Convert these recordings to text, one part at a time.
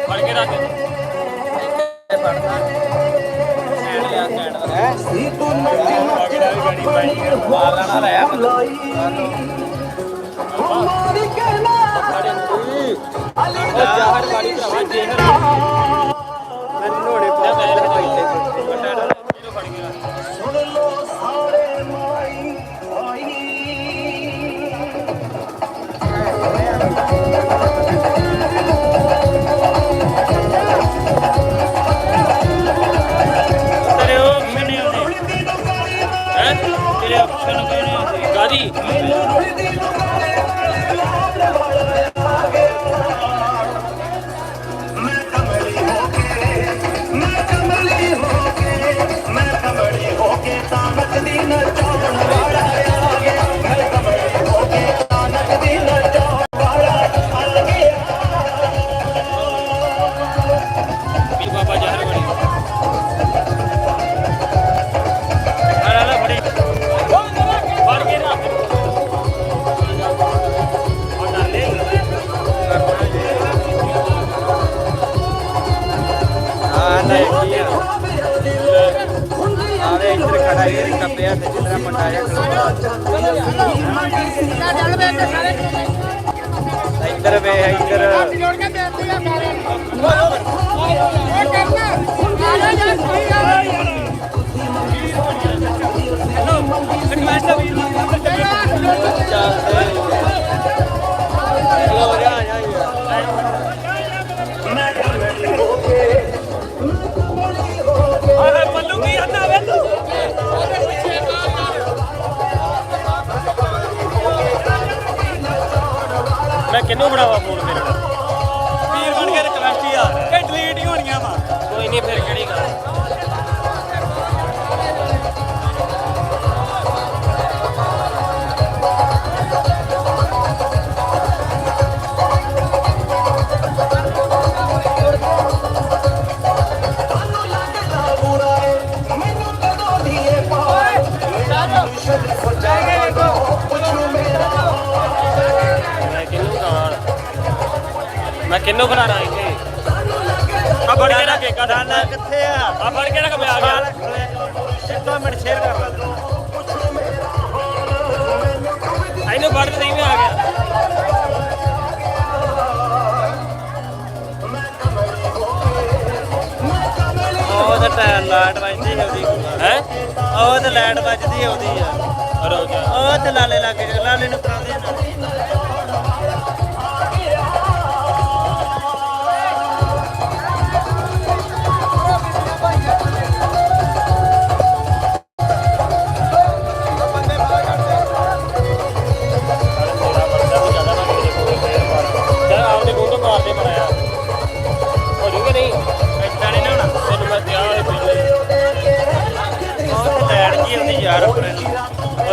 ਫੜ ਕੇ ਰੱਖ। ਫੜਦਾ ਸੈਣ ਲਿਆ ਸੈਣ ਹੈ? ਮਾਲਾ ਨਾਲ ਆਇਆ ਉਹ ਜਾਹਰ ਵਾਲੀ ਭਰਾਵਾ ਜੇਹਰ ਤੇਰੇ ਆਪਸ਼ਨ ਕਿਹਨੇ ਆਉਂਦੇ ਗਾਦੀ ਇੱਧਰ ਵੇ ਮੈਂ ਕਿੰਨੂੰ ਬਣਾਵਾ ਫੋਨ ਮੇਰੇ? ਨਾਲ ਪੀਰ ਬਣ ਕੇ ਰਿਕਵੈਸਟ ਹੀ ਆ। ਇਹ ਡਿਲੀਟ ਹੀ ਹੋਣੀਆਂ ਵਾ। ਕੋਈ ਨਹੀਂ ਫਿਰ ਕਿਹੜੀ ਗੱਲ? ਆ ਫੜ ਕੇ ਰੱਖ ਇੱਕ ਦਾਨਾ ਕਿੱਥੇ ਆ? ਆ ਫੜ ਕੇ ਰੱਖ ਮੈਂ ਆ ਗਿਆ। ਇੱਕ ਮਿੰਟ ਸ਼ੇਅਰ ਕਰ ਲਾ ਇਹਨੂੰ ਫੜ ਨਹੀਂ ਮੈਂ ਆ ਗਿਆ। ਉਹ ਤਾਂ ਟੈ- ਲਾਈਟ ਵੱਜਦੀ ਆਉਂਦੀ ਹੈ? ਉਹ ਤਾਂ ਲਾਈਟ ਵੱਜਦੀ ਆਉਂਦੀ ਆ। ਰੋ ਜਾ। ਉਹ ਤੇ ਲਾਲੇ ਲੱਗ ਜਾ ਲਾਲੇ ਨੂੰ ਕਰਾਉਂਦੇ ਨਾ।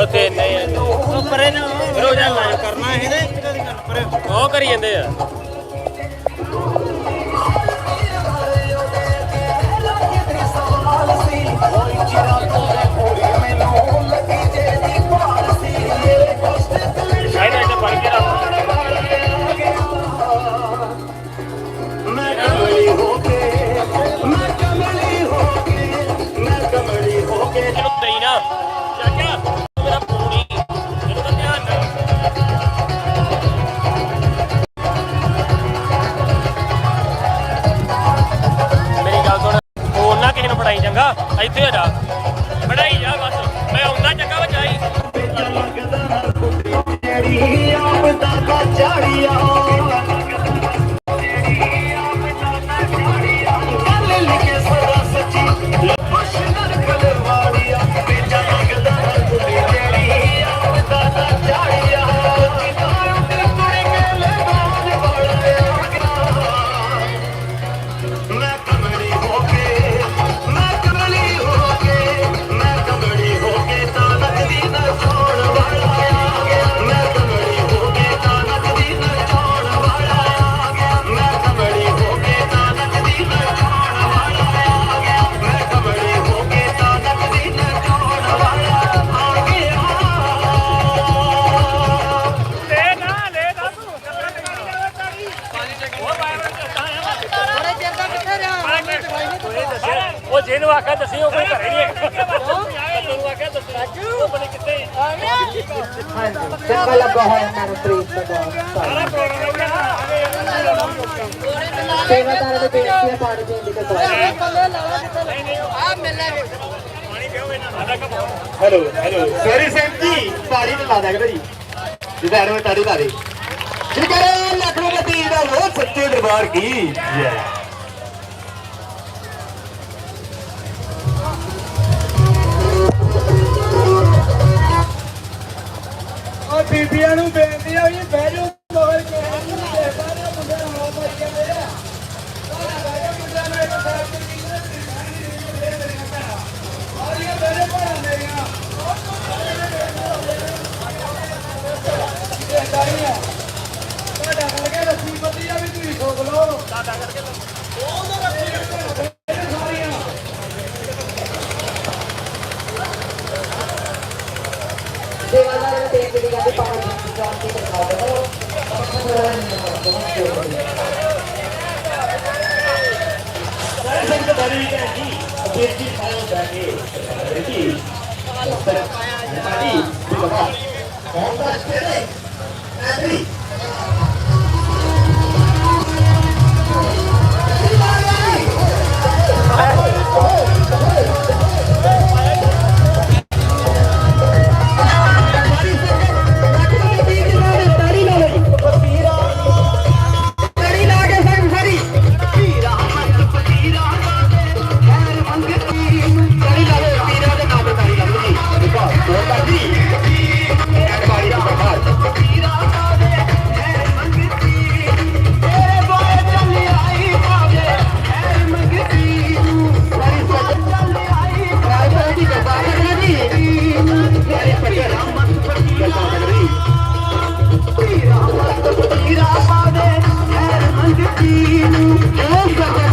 ਉੱਥੇ ਨਹੀਂ ਪਰੇ ਨਾ ਰੋਜ਼ਾ ਲਾਈਵ ਕਰਨਾ ਤੇ ਪਰੇ ਉਹ ਕਰੀ ਜਾਂਦੇ ਆ। ਨਾ ਚੰਗਾ ਇੱਥੇ ਆ ਜਾ। ਫੜਾਈ ਜਾ ਬਸ। ਮੈਂ ਆਉਂਦਾ ਚੰਗਾ ਬਚਾਈ ਜਿਹੜੀ ਉਹ ਜਿਹਨੂੰ ਆਖਿਆ ਦੱਸੀ ਉਹ ਕੋਈ ਘਰੇ ਨਹੀਂ ਹੈਗਾ। ਤੈਨੂੰ ਆਖਿਆ ਦੱਸੀ ਉਹ ਬਣੇ ਕਿੱਥੇ ਆ? ਗਿਆ। ਹਾਂਜੀ ਚੰਗਾ ਲੱਗਾ ਹੋਇਆ ਮੈਨੂੰ ਪ੍ਰੀਤ ਦਾ ਬਹੁਤ ਸਾਰਾ। ਪ੍ਰੋਗਰਾਮ ਸੇਵਾਦਾਰਾਂ ਦੇ ਬੇਨਤੀ ਹੈ ਪਾਣੀ ਪੀਣ ਦੀ ਕਿਤੇ ਆ। ਮਿਲਣਾ ਪਾਣੀ ਪਿਓ ਇਹਨਾਂ ਕੰਮ hello hello. Sorry Singh ji ਪਾਣੀ ਤੇ ਲਾ ਦਿਆ ਕਰੋ ਜੀ। ਜਿੱਦਾਂ ਐਡਵੇਂ ਤਾੜੀ ਲਾ ਦੇ। ਸ਼ਿਕਰੇ ਲਖਨਊ ਮਤੀ ਦਾ ਉਹ ਸੱਚੇ ਦਰਬਾਰ ਕੀ? ਜੈ। ਬੀਬੀਆਂ ਨੂੰ ਬੇਨਤੀ ਆ ਵੀ ਬਹਿ ਜਾਓ ਮਗਰ ਕੇ ਸਾਰੇ ਮੁੰਡੇ ਨੂੰ ਹੋ ਪਾਈ ਜਾਂਦੇ ਆ ਮੁੰਡਿਆਂ ਨੂੰ ਇੱਕ ਸਾਈਡ ਤੇ ਕੀ ਨੇ ਆਰੀਆਂ ਬੜੇ ਭਰਾ ਮੇਰੀਆਂ ਇਹ ਦਾਰੀਆਂ ਤੁਹਾਡਾ ਕਰਕੇ ਰੱਸੀ ਬੱਤੀ ਆ ਵੀ ਤੁਸੀਂ ਠੋਕ ਲਓ। ਤੁਹਾਡਾ ਕਰਕੇ ਉਹ ਤਾਂ ਰੱਸੀ శాసనసభ బదిలీకి అభ్యర్థించాలని దాన్ని రెడ్డి కాంగ్రెస్ పేరే Oh! ਗਿਰਾ ਪਾਵੇ ਐ ਅੰਗਤੀ ਨੂੰ ਇਹ ਸਭ